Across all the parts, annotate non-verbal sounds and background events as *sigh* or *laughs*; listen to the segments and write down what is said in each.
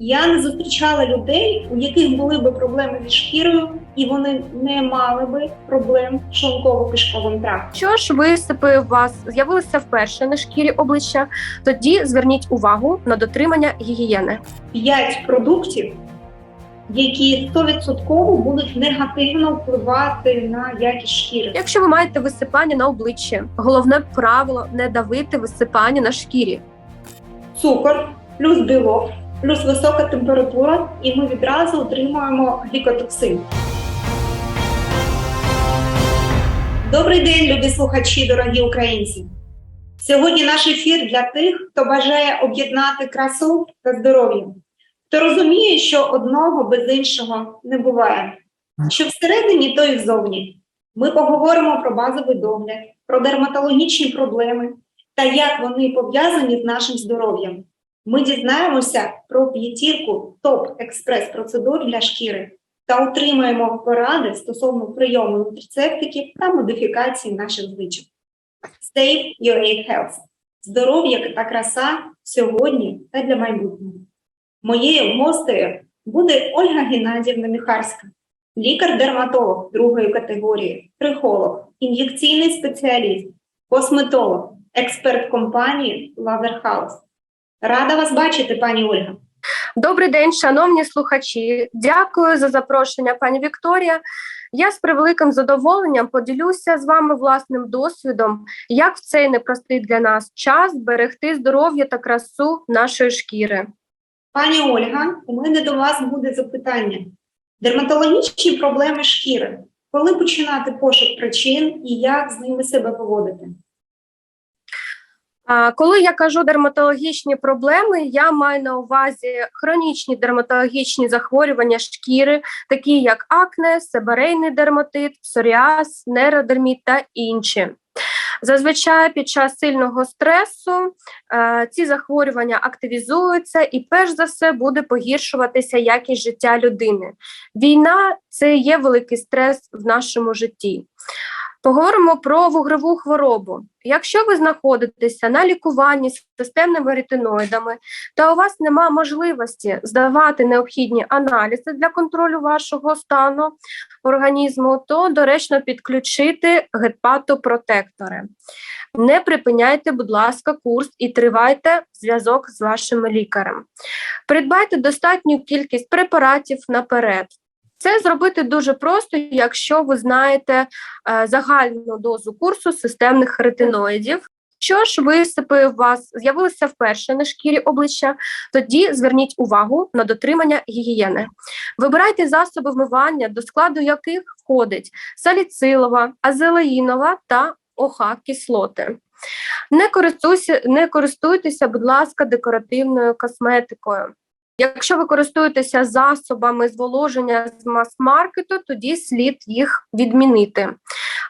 Я не зустрічала людей, у яких були би проблеми зі шкірою, і вони не мали би проблем з шлунково-кишковим трактом. Що ж висипи у вас з'явилися вперше на шкірі обличчя, тоді зверніть увагу на дотримання гігієни. П'ять продуктів, які 100% будуть негативно впливати на якість шкіри. Якщо ви маєте висипання на обличчі, головне правило не давити висипання на шкірі. Цукор плюс білок, плюс висока температура, і ми відразу отримуємо глікотоксин. Добрий день, любі слухачі, дорогі українці. Сьогодні наш ефір для тих, хто бажає об'єднати красу та здоров'я, хто розуміє, що одного без іншого не буває. Що всередині, то і взовні. Ми поговоримо про базовий догляд, про дерматологічні проблеми та як вони пов'язані з нашим здоров'ям. Ми дізнаємося про п'ятірку топ-експрес-процедур для шкіри та отримаємо поради стосовно прийому нутрицептиків та модифікації наших звичок. Save your health. Здоров'я та краса сьогодні та для майбутнього. Моєю гостею буде Ольга Геннадіївна Міхарська, лікар-дерматолог другої категорії, трихолог, ін'єкційний спеціаліст, косметолог, експерт компанії House. Рада вас бачити, пані Ольга. Добрий день, шановні слухачі. Дякую за запрошення, пані Вікторія. Я з превеликим задоволенням поділюся з вами власним досвідом, як в цей непростий для нас час берегти здоров'я та красу нашої шкіри. Пані Ольга, у мене до вас буде запитання. Дерматологічні проблеми шкіри. Коли починати пошук причин і як з ними себе поводити? Коли я кажу дерматологічні проблеми, я маю на увазі хронічні дерматологічні захворювання шкіри, такі як акне, себорейний дерматит, псоріаз, нейродерміт та інші. Зазвичай під час сильного стресу е, ці захворювання активізуються і, перш за все, буде погіршуватися якість життя людини. Війна це є великий стрес в нашому житті. Поговоримо про вугрову хворобу. Якщо ви знаходитеся на лікуванні з системними ретиноїдами, та у вас немає можливості здавати необхідні аналізи для контролю вашого стану організму, то доречно підключити гепатопротектори. Не припиняйте, будь ласка, курс і тривайте зв'язок з вашим лікарем. Придбайте достатню кількість препаратів наперед. Це зробити дуже просто, якщо ви знаєте е, загальну дозу курсу системних ретиноїдів. Що ж висипи у вас з'явилися вперше на шкірі обличчя, тоді зверніть увагу на дотримання гігієни. Вибирайте засоби вмивання, до складу яких входить саліцилова, азелеїнова та ОХ кислоти. Не користуйся, не користуйтеся, будь ласка, декоративною косметикою. Якщо ви користуєтеся засобами зволоження з мас-маркету, тоді слід їх відмінити.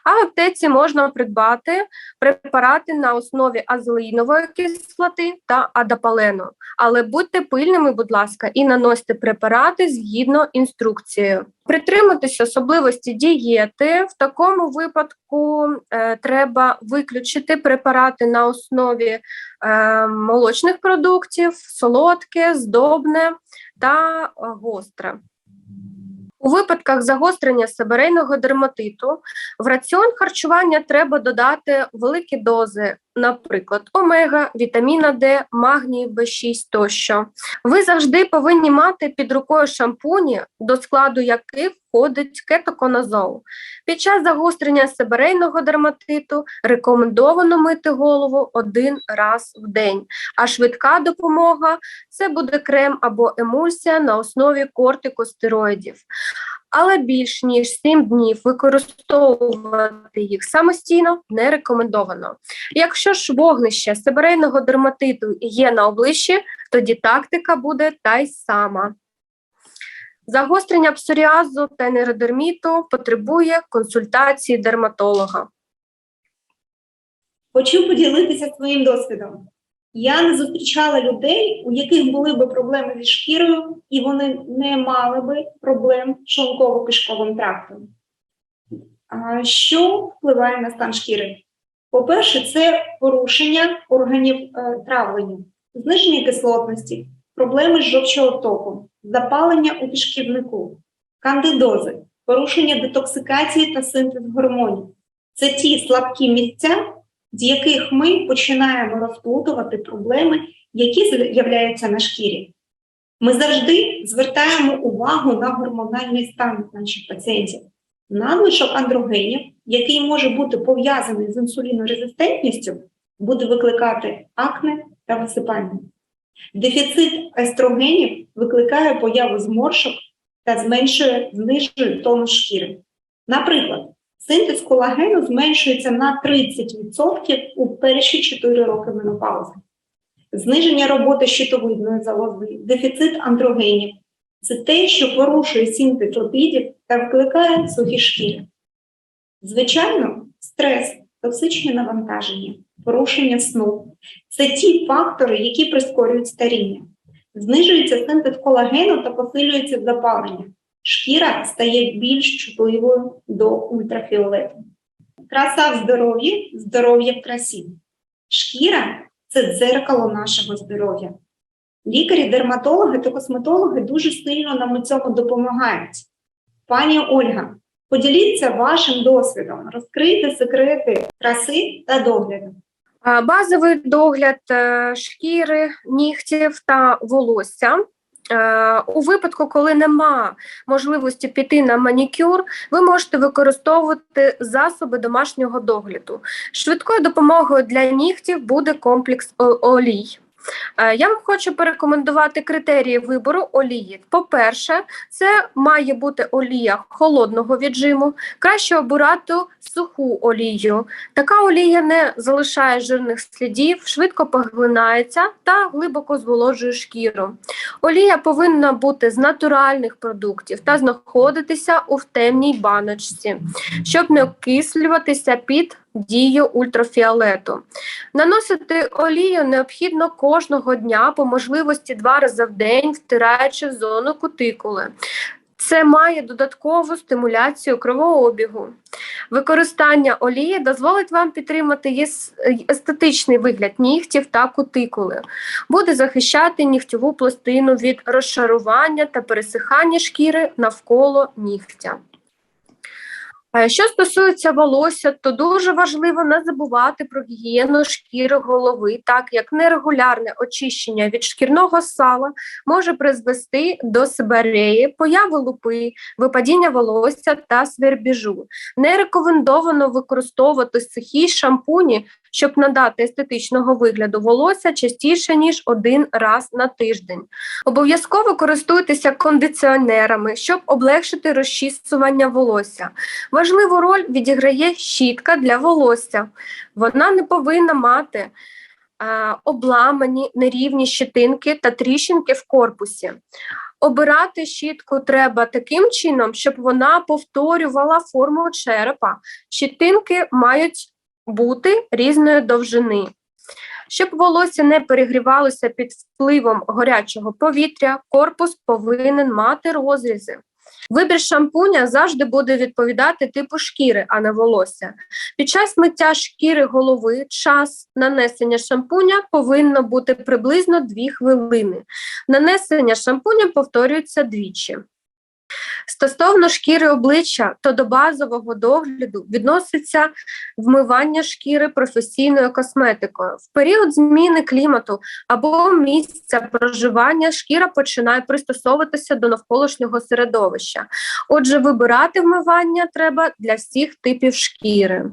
А в аптеці можна придбати препарати на основі азелеїнової кислоти та адапалену. Але будьте пильними, будь ласка, і наносьте препарати згідно інструкцією. Притримуйтесь особливості дієти. В такому випадку е, треба виключити препарати на основі е, молочних продуктів, солодке, здобне та е, гостре. У випадках загострення себерейного дерматиту в раціон харчування треба додати великі дози, наприклад, омега, вітаміна Д, магній, В6 тощо. Ви завжди повинні мати під рукою шампуні, до складу яких входить кетоконазол. Під час загострення себорейного дерматиту рекомендовано мити голову один раз в день, а швидка допомога це буде крем або емульсія на основі кортикостероїдів. Але більш ніж 7 днів використовувати їх самостійно не рекомендовано. Якщо ж вогнище себорейного дерматиту є на обличчі, тоді тактика буде та й сама. Загострення псоріазу та нейродерміту потребує консультації дерматолога. Хочу поділитися своїм досвідом. Я не зустрічала людей, у яких були би проблеми зі шкірою, і вони не мали би проблем з шлунково-кишковим трактом. А що впливає на стан шкіри? По-перше, це порушення органів е, травлення, зниження кислотності, проблеми з жовчоотоком, запалення у кишківнику, кандидози, порушення детоксикації та синтез гормонів. Це ті слабкі місця, з яких ми починаємо розплутувати проблеми, які з'являються на шкірі. Ми завжди звертаємо увагу на гормональний стан наших пацієнтів. Надлишок андрогенів, який може бути пов'язаний з інсулінорезистентністю, буде викликати акне та висипання. Дефіцит естрогенів викликає появу зморшок та зменшує, знижує тонус шкіри. Наприклад, синтез колагену зменшується на 30% у перші 4 роки менопаузи. Зниження роботи щитовидної залози, дефіцит андрогенів це те, що порушує синтез липідів та викликає сухі шкіри. Звичайно, стрес, токсичне навантаження, порушення сну це ті фактори, які прискорюють старіння. Знижується синтез колагену та посилюється запалення. Шкіра стає більш чутливою до ультрафіолету. Краса в здоров'ї, здоров'я в красі. Шкіра це дзеркало нашого здоров'я. Лікарі, дерматологи та косметологи дуже сильно нам у цьому допомагають. Пані Ольга, поділіться вашим досвідом, розкрийте секрети краси та догляду. Базовий догляд е, шкіри, нігтів та волосся. Е, У випадку, коли нема можливості піти на манікюр, ви можете використовувати засоби домашнього догляду. Швидкою допомогою для нігтів буде комплекс олій. Е, Я вам хочу порекомендувати критерії вибору олії. По-перше, це має бути олія холодного віджиму. Краще обирати суху олію. Така олія не залишає жирних слідів, швидко поглинається та глибоко зволожує шкіру. Олія повинна бути з натуральних продуктів та знаходитися у темній баночці, щоб не окислюватися під дією ультрафіолету. Наносити олію необхідно кожного дня, по можливості два рази в день, втираючи в зону кутикули. Це має додаткову стимуляцію кровообігу. Використання олії дозволить вам підтримати естетичний вигляд нігтів та кутикули. Буде захищати нігтєву пластину від розшарування та пересихання шкіри навколо нігтя. Е, Що стосується волосся, то дуже важливо не забувати про гігієну шкіри голови, так як нерегулярне очищення від шкірного сала може призвести до сибареї, появи лупи, випадіння волосся та свербіжу. Не рекомендовано використовувати сухі шампуні, щоб надати естетичного вигляду волосся частіше ніж один раз на тиждень. Обов'язково користуйтеся кондиціонерами, щоб облегшити розчісування волосся. Важливу роль відіграє щітка для волосся. Вона не повинна мати е, обламані нерівні щетинки та тріщинки в корпусі. Обирати щітку треба таким чином, щоб вона повторювала форму черепа. Щетинки мають бути різної довжини. Щоб волосся не перегрівалося під впливом гарячого повітря, корпус повинен мати розрізи. Вибір шампуня завжди буде відповідати типу шкіри, а не волосся. Під час миття шкіри голови час нанесення шампуня повинно бути приблизно 2 хвилини. Нанесення шампуня повторюється двічі. Стосовно шкіри обличчя, то до базового догляду відноситься вмивання шкіри професійною косметикою. В період зміни клімату або місця проживання шкіра починає пристосовуватися до навколишнього середовища. Отже, вибирати вмивання треба для всіх типів шкіри.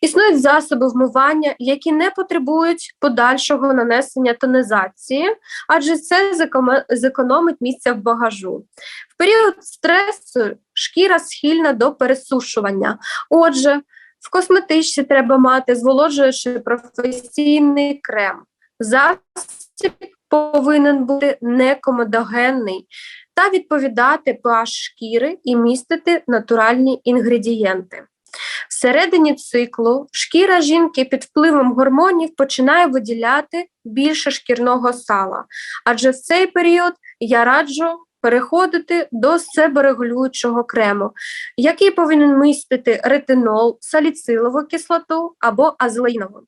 Існують засоби вмивання, які не потребують подальшого нанесення тонізації, адже це зекономить місця в багажу. В період стресу шкіра схильна до пересушування. Отже, в косметичці треба мати зволожуючий професійний крем. Засіб повинен бути некомедогенний та відповідати pH шкіри і містити натуральні інгредієнти. Всередині циклу шкіра жінки під впливом гормонів починає виділяти більше шкірного сала, адже в цей період я раджу переходити до себорегулюючого крему, який повинен містити ретинол, саліцилову кислоту або азелаїнову.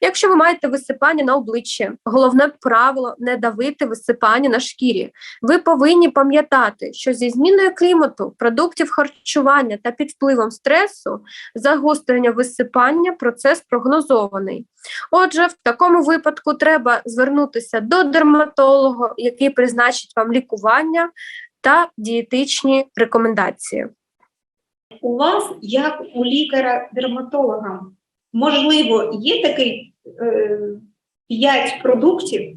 Якщо ви маєте висипання на обличчі, головне правило не давити висипання на шкірі. Ви повинні пам'ятати, що зі зміною клімату, продуктів харчування та під впливом стресу загострення висипання процес прогнозований. Отже, в такому випадку треба звернутися до дерматолога, який призначить вам лікування та дієтичні рекомендації. У вас, як у лікаря-дерматолога, можливо, є такий е, 5 продуктів,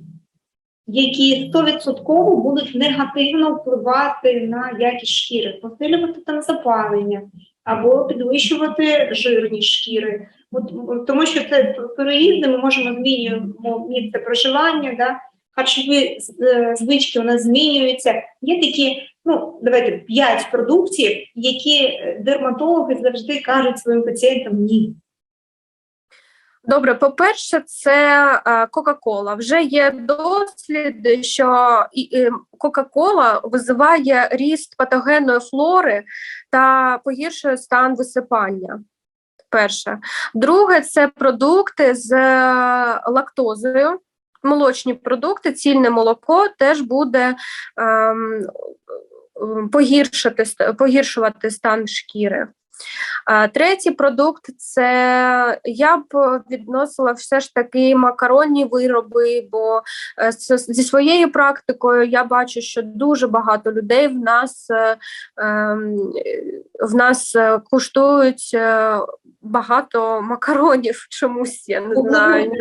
які 100% будуть негативно впливати на якість шкіри, посилювати там запалення або підвищувати жирність шкіри. От, тому що це переїзди, ми можемо змінюємо місце проживання, да? Харчові е, звички у нас змінюються. Є такі, ну давайте 5 продуктів, які е, дерматологи завжди кажуть своїм пацієнтам ні. Добре, по-перше, це е, Кока-Кола. Вже є досліди, що Кока-Кола визиває ріст патогенної флори та погіршує стан висипання. Перше. Друге, це продукти з лактозою. Молочні продукти, цільне молоко теж буде ем, ем, погіршити, погіршувати стан шкіри. Третій продукт це я б відносила все ж таки макаронні вироби, бо е, зі своєю практикою я бачу, що дуже багато людей в нас е, ем, в нас е, куштують багато макаронів *laughs* чомусь, я не знаю.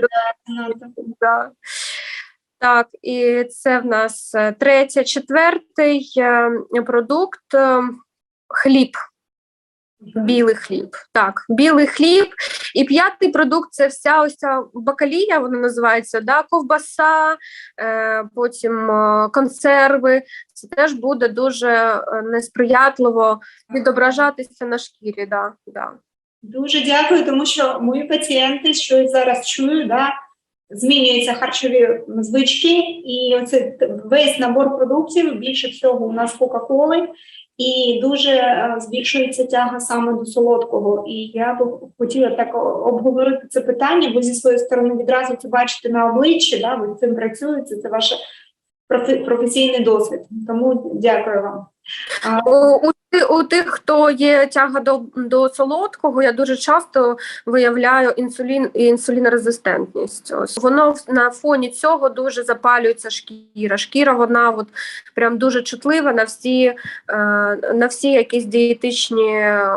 Да. Так, і це в нас третє, четвертий продукт е, хліб. Білий хліб. Так, білий хліб. І п'ятий продукт це вся ось ця бакалія, вона називається, да, ковбаса, е, потім е, консерви. Це теж буде дуже е, несприятливо відображатися на шкірі. Да, да. Дуже дякую, тому що мої пацієнти, що я зараз чую, да, змінюються харчові звички, і оце весь набор продуктів більше всього у нас Кока-Коли, і дуже е, збільшується тяга саме до солодкого. І я б хотіла так обговорити це питання, бо зі своєї сторони відразу це бачите на обличчі, да, ви цим працюєте, це ваш професійний досвід. Тому дякую вам. У, у, ти- у тих, хто є тяга до, до солодкого, я дуже часто виявляю інсулін і інсулінорезистентність. Ось воно на фоні цього дуже запалюється шкіра. Шкіра вона от прям дуже чутлива на всі, е, на всі якісь дієтичні е,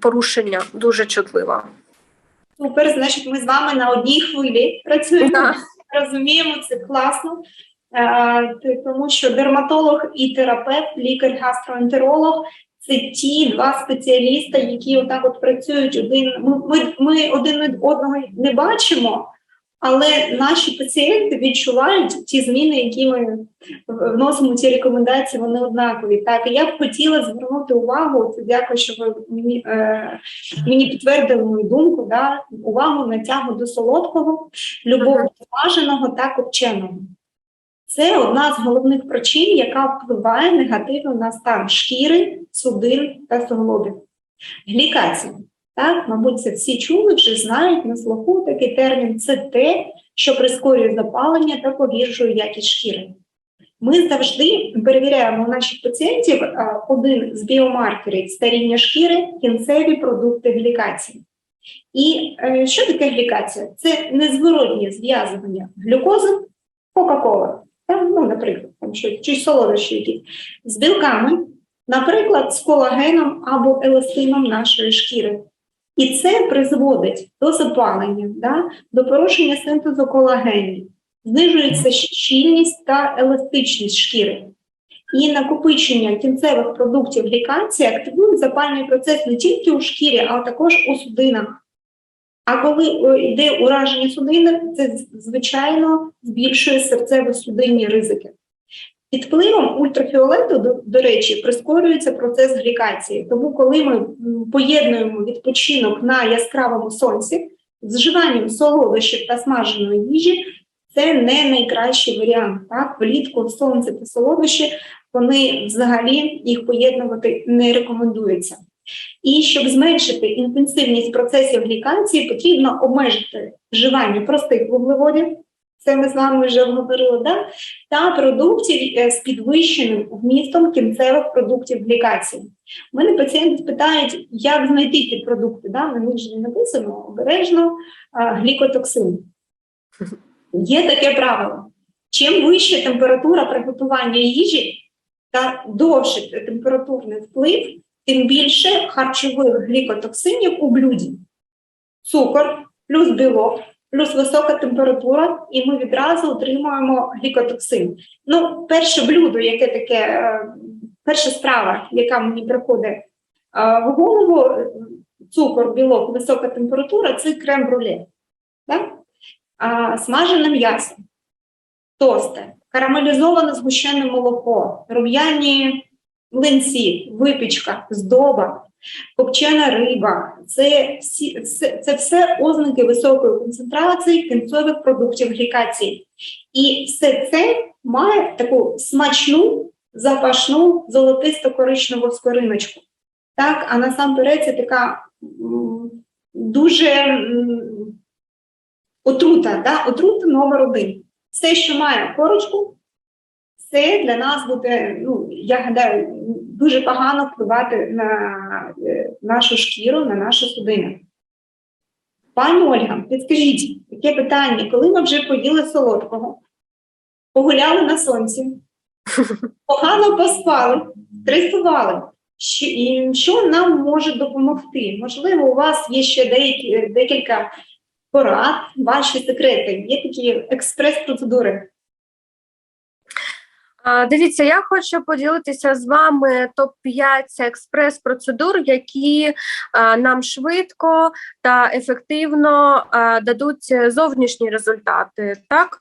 порушення. Дуже чутлива. Супер, значить, ми з вами на одній хвилі працюємо. Да. Розуміємо, це класно, Е, тому що дерматолог і терапевт, лікар-гастроентеролог це ті два спеціаліста, які отак от працюють один. Ми, ми, один від одного не бачимо, але наші пацієнти відчувають ті зміни, які ми вносимо ці рекомендації, вони однакові. Так, і я б хотіла звернути увагу. Це дякую, що ви мені, е, мені підтвердили мою думку. Да, увагу на тягу до солодкого, любов до смаженого та копченого. Це одна з головних причин, яка впливає негативно на стан шкіри, судин та суглобів. Глікація. Так, мабуть, це всі чули, вже знають на слуху такий термін. Це те, що прискорює запалення та погіршує якість шкіри. Ми завжди перевіряємо у наших пацієнтів один з біомаркерів старіння шкіри кінцеві продукти глікації. І е, що таке глікація? Це незворотнє зв'язування глюкози, Кока-Кола, ну, наприклад, там щось, чи солодощі якісь, з білками, наприклад, з колагеном або еластином нашої шкіри. І це призводить до запалення, да, до порушення синтезу колагенів, знижується щільність та еластичність шкіри. І накопичення кінцевих продуктів глікації активують запальний процес не тільки у шкірі, а також у судинах. А коли йде ураження судини, це звичайно збільшує серцево-судинні ризики. Під впливом ультрафіолету, до, до речі, прискорюється процес глікації. Тому, коли ми поєднуємо відпочинок на яскравому сонці з вживанням солодощів та смаженої їжі, це не найкращий варіант. Так, влітку сонце та солодощі вони взагалі їх поєднувати не рекомендується. І щоб зменшити інтенсивність процесів глікації, потрібно обмежити вживання простих вуглеводів, це ми з вами вже обговорили, да? та продуктів е, з підвищеним вмістом кінцевих продуктів глікації. У мене пацієнти питають, як знайти ці продукти. Да? На них не написано обережно глікотоксин. Є таке правило. Чим вища температура приготування їжі та довший температурний вплив, тим більше харчових глікотоксинів у блюді. Цукор плюс білок, плюс висока температура, і ми відразу отримуємо глікотоксин. Ну, перше блюдо, яке таке, е, перша страва, яка мені приходить е, в голову, е, цукор, білок, висока температура це крем-бруле. Так? А, смажене м'ясо, тости, карамелізоване згущене молоко, рум'яні млинці, випічка, здоба, копчена риба. Це, всі, це, це все ознаки високої концентрації кінцевих продуктів глікації. І все це має таку смачну, запашну, золотисто-коричневу скориночку. Так, а насамперед це така дуже отрута, да? отрута номер один. Все, що має корочку, це для нас буде, ну я гадаю, дуже погано впливати на е, нашу шкіру, на нашу судини. Пані Ольга, підскажіть, таке питання, коли ми вже поїли солодкого, погуляли на сонці, *laughs* погано поспали, стресували, що, і що нам може допомогти? Можливо, у вас є ще деякі, декілька порад, ваші секрети, є такі експрес-процедури. Дивіться, я хочу поділитися з вами топ-5 експрес-процедур, які нам швидко та ефективно дадуть зовнішні результати. Так?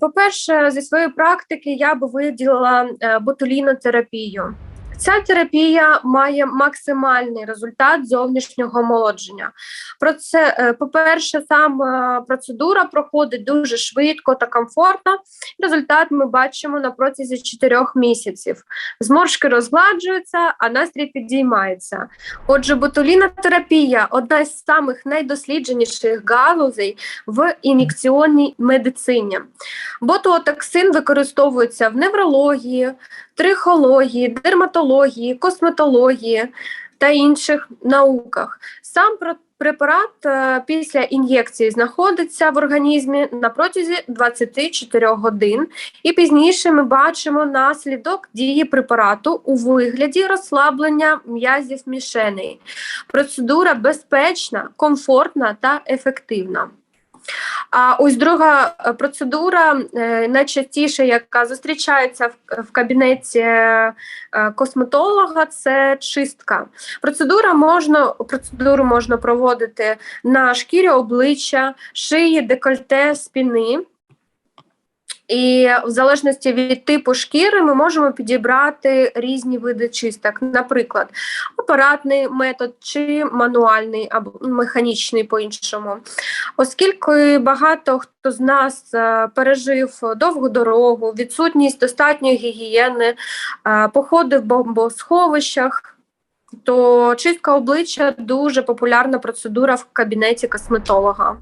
По-перше, зі своєї практики я би виділила е, ботулінотерапію. Ця терапія має максимальний результат зовнішнього омолодження. Про це, е, по-перше, сам процедура проходить дуже швидко та комфортно. Результат ми бачимо на протязі 4 місяців. Зморшки розгладжуються, а настрій підіймається. Отже, ботулінотерапія одна з самих найдослідженіших галузей в ін'єкційній медицині. Ботулотоксин використовується в неврології, трихології, дерматології, косметології та інших науках. Сам препарат е, після ін'єкції знаходиться в організмі на протязі 24 годин, і пізніше ми бачимо наслідок дії препарату у вигляді розслаблення м'язів мішеней. Процедура безпечна, комфортна та ефективна. А ось друга е, процедура, е, найчастіше, яка зустрічається в, кабінеті е, косметолога, це чистка. Процедура можна, процедуру можна проводити на шкірі обличчя, шиї, декольте, спини. І в залежності від типу шкіри ми можемо підібрати різні види чисток, наприклад, апаратний метод чи мануальний або механічний по-іншому. Оскільки багато хто з нас е, пережив довгу дорогу, відсутність достатньої гігієни, е, походи в бомбосховищах. То чистка обличчя дуже популярна процедура в кабінеті косметолога.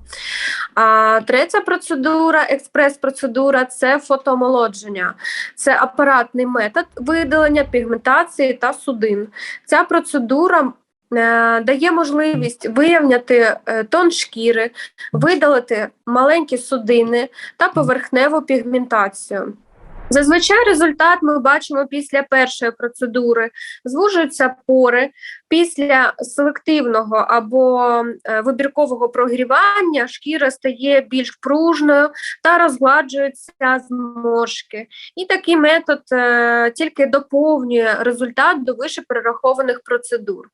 А третя процедура, експрес-процедура це фотоомолодження. Це апаратний метод видалення пігментації та судин. Ця процедура е, дає можливість виявняти е, тон шкіри, видалити маленькі судини та поверхневу пігментацію. Зазвичай результат ми бачимо після першої процедури. Звужуються пори після селективного або е, вибіркового прогрівання шкіра стає більш пружною та розгладжуються зморшки. І такий метод е, тільки доповнює результат до вище перерахованих процедур.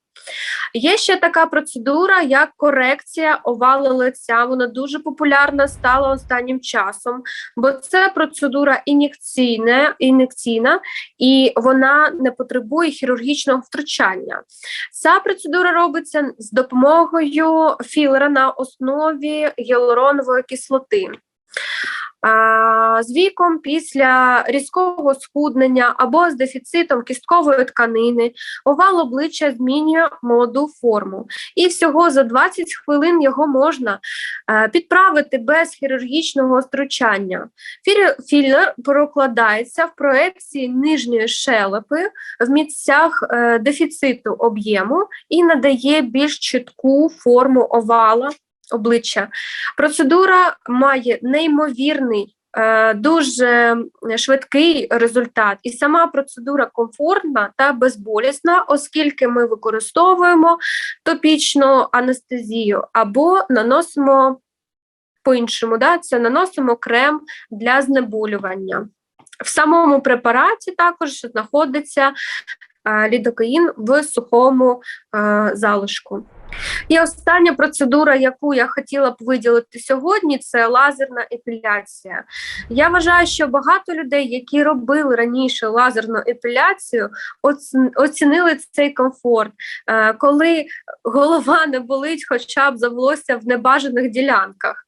Є ще така процедура, як корекція овали лиця. Вона дуже популярна стала останнім часом, бо це процедура ін'єкційна, ін'єкційна і вона не потребує хірургічного втручання. Ця процедура робиться з допомогою філера на основі гіалуронової кислоти. З віком після різкого схуднення або з дефіцитом кісткової тканини, овал обличчя змінює молоду форму. І всього за 20 хвилин його можна е, підправити без хірургічного втручання. Філі- Філер прокладається в проекції нижньої щелепи в місцях е, дефіциту об'єму і надає більш чітку форму овала обличчя. Процедура має неймовірний. е, Дуже швидкий результат, і сама процедура комфортна та безболісна, оскільки ми використовуємо топічну анестезію або наносимо по-іншому, да, це наносимо крем для знеболювання. В самому препараті також знаходиться е, лідокаїн в сухому е, залишку. І остання процедура, яку я хотіла б виділити сьогодні, це лазерна епіляція. Я вважаю, що багато людей, які робили раніше лазерну епіляцію, оцінили цей комфорт, Е, коли голова не болить, хоча б за волосся в небажаних ділянках.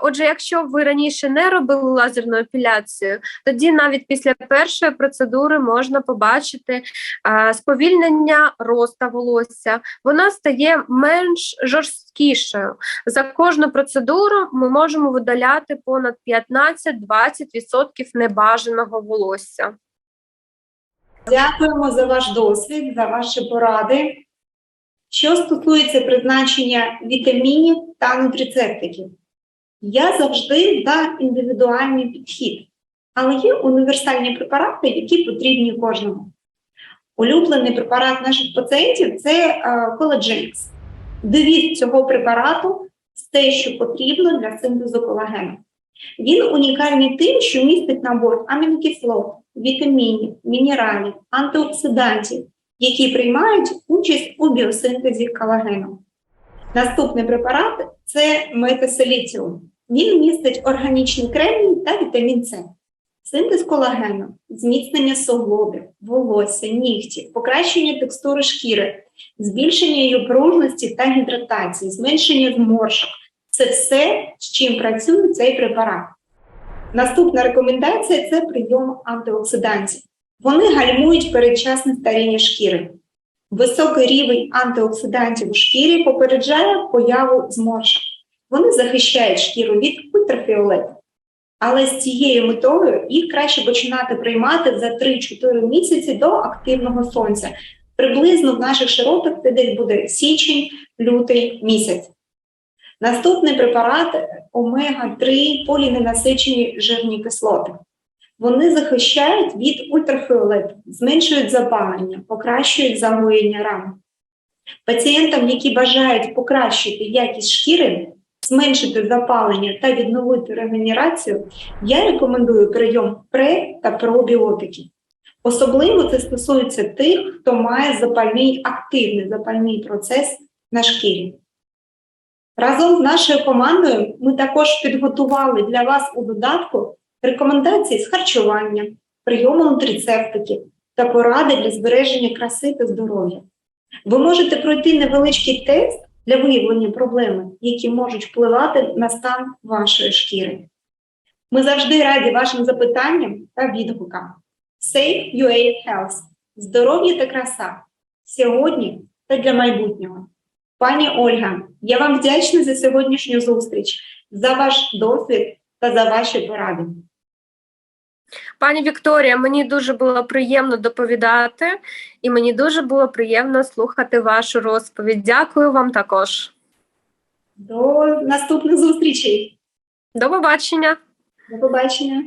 Отже, якщо ви раніше не робили лазерну епіляцію, тоді навіть після першої процедури можна побачити сповільнення роста волосся, вона стає менш жорсткішою. За кожну процедуру ми можемо видаляти понад 15-20% небажаного волосся. Дякуємо за ваш досвід, за ваші поради. Що стосується призначення вітамінів та нутрицептиків, я завжди за індивідуальний підхід, але є універсальні препарати, які потрібні кожному. Улюблений препарат наших пацієнтів це колагенікс. Девіз цього препарату те, що потрібно для синтезу колагену. Він унікальний тим, що містить набор амінокислот, вітамінів, мінералів, антиоксидантів, які приймають участь у біосинтезі колагену. Наступний препарат це метасиліціум. Він містить органічний кремній та вітамін С. Синтез колагену, зміцнення суглобів, волосся, нігтів, покращення текстури шкіри, збільшення її пружності та гідратації, зменшення зморшок це все, з чим працює цей препарат. Наступна рекомендація це прийом антиоксидантів. Вони гальмують передчасне старіння шкіри. Високий рівень антиоксидантів у шкірі попереджає появу зморшок. Вони захищають шкіру від ультрафіолету. Але з цією метою їх краще починати приймати за 3-4 місяці до активного сонця. Приблизно в наших широтах це десь буде січень, лютий місяць. Наступний препарат омега-3 поліненасичені жирні кислоти. Вони захищають від ультрафіолету, зменшують запалення, покращують загоєння ран. Пацієнтам, які бажають покращити якість шкіри, зменшити запалення та відновити регенерацію, я рекомендую прийом пре та пробіотиків. Особливо це стосується тих, хто має запальний активний запальний процес на шкірі. Разом з нашою командою ми також підготували для вас у додатку рекомендації з харчування, прийому нутрицептиків та поради для збереження краси та здоров'я. Ви можете пройти невеличкий тест для виявлення проблеми, які можуть впливати на стан вашої шкіри. Ми завжди раді вашим запитанням та відгукам. Safe UA Health – здоров'я та краса сьогодні та для майбутнього. Пані Ольга, я вам вдячна за сьогоднішню зустріч, за ваш досвід та за ваші поради. Пані Вікторія, мені дуже було приємно доповідати, і мені дуже було приємно слухати вашу розповідь. Дякую вам також. До наступних зустрічей. До побачення. До побачення.